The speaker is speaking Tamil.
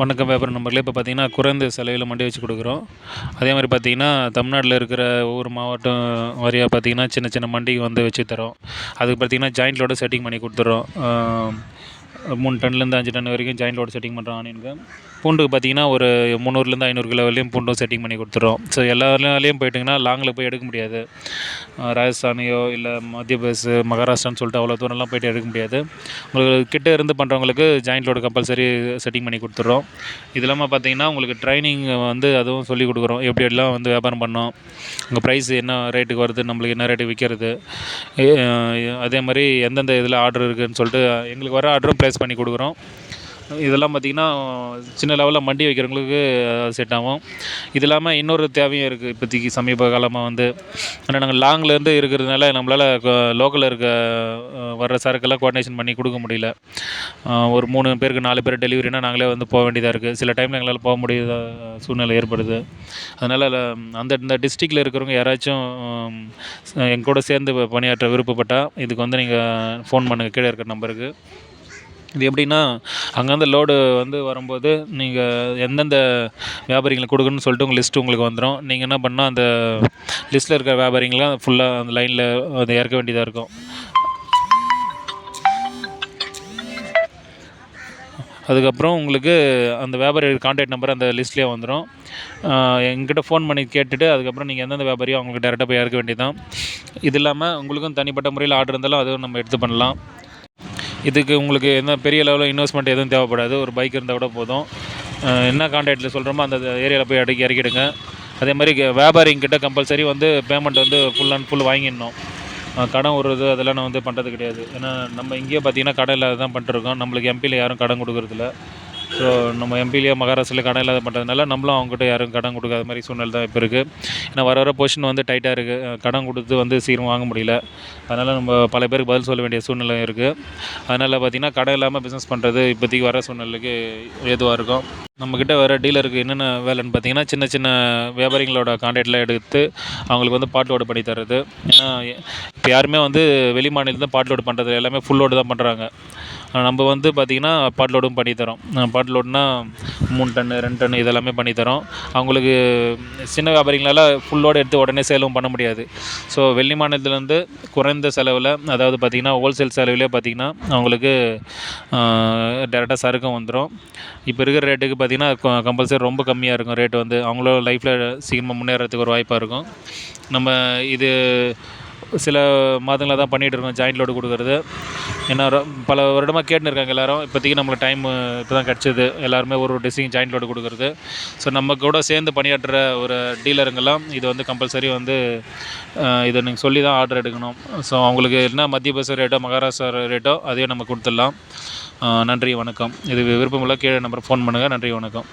வணக்கம் வியாபார நம்பர்லேயே இப்போ பார்த்தீங்கன்னா குறைந்த செலவில் மண்டி வச்சு கொடுக்குறோம். அதே மாதிரி பார்த்திங்கன்னா தமிழ்நாட்டில் இருக்கிற ஒவ்வொரு மாவட்டம் வாரியாக பார்த்தீங்கன்னா சின்ன சின்ன மண்டி வந்து வச்சு தரோம். அதுக்கு பார்த்தீங்கன்னா ஜாயிண்ட்லோட செட்டிங் பண்ணி கொடுத்துறோம். மூணு டன்லேருந்து அஞ்சு டன் வரைக்கும் ஜாயிண்ட் லோடு செட்டிங் பண்ணுறோம் ஆனியனுக்கு பூண்டுக்கு பார்த்தீங்கன்னா ஒரு முந்நூறுலேருந்து ஐநூறு கிலோ வரையும் பூண்டும் செட்டிங் பண்ணி கொடுத்துறோம் ஸோ எல்லா போயிட்டிங்கன்னா லாங்கில் போய் எடுக்க முடியாது. ராஜஸ்தானையோ இல்லை மத்திய பிரதேஷ் மகாராஷ்டிரான்னு சொல்லிட்டு அவ்வளோ தூரம்லாம் போயிட்டு எடுக்க முடியாது. உங்களுக்கு கிட்டே இருந்து பண்ணுறவங்களுக்கு ஜாயிண்ட் லோடு கம்பல்சரி செட்டிங் பண்ணி கொடுத்துட்றோம். இது இல்லாமல் பார்த்தீங்கன்னா உங்களுக்கு ட்ரைனிங் வந்து அதுவும் சொல்லி கொடுக்குறோம். எப்படி எப்படிலாம் வந்து வியாபாரம் பண்ணோம் உங்கள் ப்ரைஸ் என்ன ரேட்டுக்கு வருது நம்மளுக்கு என்ன ரேட்டுக்கு விற்கிறது அதே மாதிரி எந்தெந்த இதில் ஆர்டர் இருக்குதுன்னு சொல்லிட்டு எங்களுக்கு வர ஆர்டரும் ப்ளேஸ் பண்ணி கொடுக்குறோம். இதெல்லாம் பார்த்திங்கன்னா சின்ன லெவலில் மண்டி வைக்கிறவங்களுக்கு செட் ஆகும். இது இல்லாமல் இன்னொரு தேவையும் இருக்குது இப்போதைக்கு சமீப காலமாக வந்து ஆனால் நாங்கள் லாங்லேருந்து இருக்கிறதுனால நம்மளால் லோக்கலில் இருக்க வர்ற சரக்கெல்லாம் கோஆர்டினேஷன் பண்ணி கொடுக்க முடியல. ஒரு மூணு பேருக்கு நாலு பேர் டெலிவரினா நாங்களே வந்து போக வேண்டியதாக இருக்குது சில டைமில் எங்களால் போக முடியாத சூழ்நிலை ஏற்படுது. அதனால் அந்த இந்த டிஸ்ட்ரிக்டில் இருக்கிறவங்க யாராச்சும் எங்கூட கூட சேர்ந்து பணியாற்ற விருப்பப்பட்டால் இதுக்கு வந்து நீங்கள் ஃபோன் பண்ணுங்கள் கீழே இருக்கிற நம்பருக்கு இது எப்படின்னா அங்கேருந்து லோடு வந்து வரும்போது நீங்கள் எந்தெந்த வியாபாரிங்களுக்கு கொடுக்கணும்னு சொல்லிட்டு உங்கள் லிஸ்ட்டு உங்களுக்கு வந்துடும் நீங்கள் என்ன பண்ணால் அந்த லிஸ்ட்டில் இருக்கிற வியாபாரிங்களாம் ஃபுல்லாக அந்த லைனில் அதை இறக்க வேண்டியதாக இருக்கும். அதுக்கப்புறம் உங்களுக்கு அந்த வியாபாரி கான்டாக்ட் நம்பர் அந்த லிஸ்ட்லேயே வந்துடும் எங்கிட்ட ஃபோன் பண்ணி கேட்டுட்டு அதுக்கப்புறம் நீங்கள் எந்தெந்த வியாபாரியோ அவங்களுக்கு டேரெக்டாக போய் இறக்க வேண்டியது தான் இது இல்லாமல் உங்களுக்கும் தனிப்பட்ட முறையில் ஆர்டர் இருந்தாலும் அதுவும் நம்ம எடுத்து பண்ணலாம். இதுக்கு உங்களுக்கு என்ன பெரிய லெவலில் இன்வெஸ்ட்மெண்ட் எதுவும் தேவைப்படாது. ஒரு பைக் இருந்தால் கூட போதும். என்ன கான்டாக்டில் சொல்கிறோமோ அந்த ஏரியாவில் போய் அடக்கி இறக்கிடுங்க. அதே மாதிரி வியாபாரிங்கிட்ட கம்பல்சரி வந்து பேமெண்ட் வந்து ஃபுல் அண்ட் ஃபுல் வாங்கிடணும். கடன் விடுறது அதெல்லாம் நான் வந்து பண்ணுறது கிடையாது. ஏன்னா நம்ம இங்கேயே பார்த்தீங்கன்னா கடன் இல்லாத தான் பண்ணிட்டுருக்கோம் நம்மளுக்கு எம்பியில் யாரும் கடன் கொடுக்குறதில்ல. ஸோ நம்ம எம்பிலேயே மகாராஷ்டிரில் கடன் இல்லாத பண்ணுறதுனால நம்மளும் அவங்ககிட்ட யாரும் கடன் கொடுக்காத மாதிரி சூழ்நிலை தான் இப்போ இருக்குது ஏன்னா வர வர பொசிஷன் வந்து டைட்டாக இருக்குது கடன் கொடுத்து வந்து சீக்கிரம் வாங்க முடியல. அதனால் நம்ம பல பேருக்கு பதில் சொல்ல வேண்டிய சூழ்நிலை இருக்குது அதனால் பார்த்திங்கன்னா கடன் இல்லாமல் பிஸ்னஸ் பண்ணுறது இப்போதைக்கு வர சூழ்நிலைக்கு ஏதுவாக இருக்கும். நம்மக்கிட்ட வர டீலருக்கு என்னென்ன வேலைன்னு பார்த்தீங்கன்னா சின்ன சின்ன வியாபாரிகளோட கான்டாக்டில் எடுத்து அவங்களுக்கு வந்து பாட் லோடு பண்ணி தர்றது. ஏன்னா இப்போ யாருமே வந்து வெளி மாநிலத்தில் பாட் லோடு பண்ணுறது எல்லாமே ஃபுல் லோடு தான் பண்ணுறாங்க நம்ம வந்து பார்த்திங்கன்னா பாட் லோடும் பண்ணித்தரோம் பாட் லோடுனா மூணு டன்னு ரெண்டு டன்னு இதெல்லாமே பண்ணித்தரோம் அவங்களுக்கு சின்ன வியாபாரிங்களால் ஃபுல்லோடு எடுத்து உடனே சேலும் பண்ண முடியாது. ஸோ வெளி மாநிலத்துலேருந்து குறைந்த செலவில் அதாவது பார்த்திங்கன்னா ஹோல்சேல் செலவிலே பார்த்திங்கன்னா அவங்களுக்கு டேரெக்டாக சரக்கும் வந்துடும் இப்போ இருக்கிற ரேட்டுக்கு பார்த்திங்கன்னா கம்பல்சரி ரொம்ப கம்மியாக இருக்கும் ரேட்டு வந்து. அவங்களும் லைஃப்பில் சீக்கிரமாக முன்னேறதுக்கு ஒரு வாய்ப்பாக இருக்கும். நம்ம இது சில மாதங்களாக தான் பண்ணிகிட்டு இருக்கோம் ஜாயிண்ட் லோடு கொடுக்குறது. ஏன்னா பல வருடமாக கேட்டுன்னு இருக்காங்க எல்லாரும். இப்போதைக்கு நம்மளுக்கு டைம் இப்போ தான் கிடச்சிது. எல்லாருமே ஒரு ஒரு டிஸ்ட்ரிக் ஜாயிண்ட் லோடு கொடுக்குறது. ஸோ நம்ம கூட சேர்ந்து பணியாற்றுற ஒரு டீலருங்கெல்லாம் இது வந்து கம்பல்சரி வந்து இதை நீங்கள் சொல்லி தான் ஆர்டர் எடுக்கணும். ஸோ அவங்களுக்கு என்ன மத்திய பிரதேச ரேட்டோ மகாராஷ்டிரா ரேட்டோ அதையும் நம்ம கொடுத்துடலாம். நன்றி வணக்கம். இது விருப்பமுள்ள கீழே நம்பர் ஃபோன் பண்ணுங்கள் நன்றி வணக்கம்.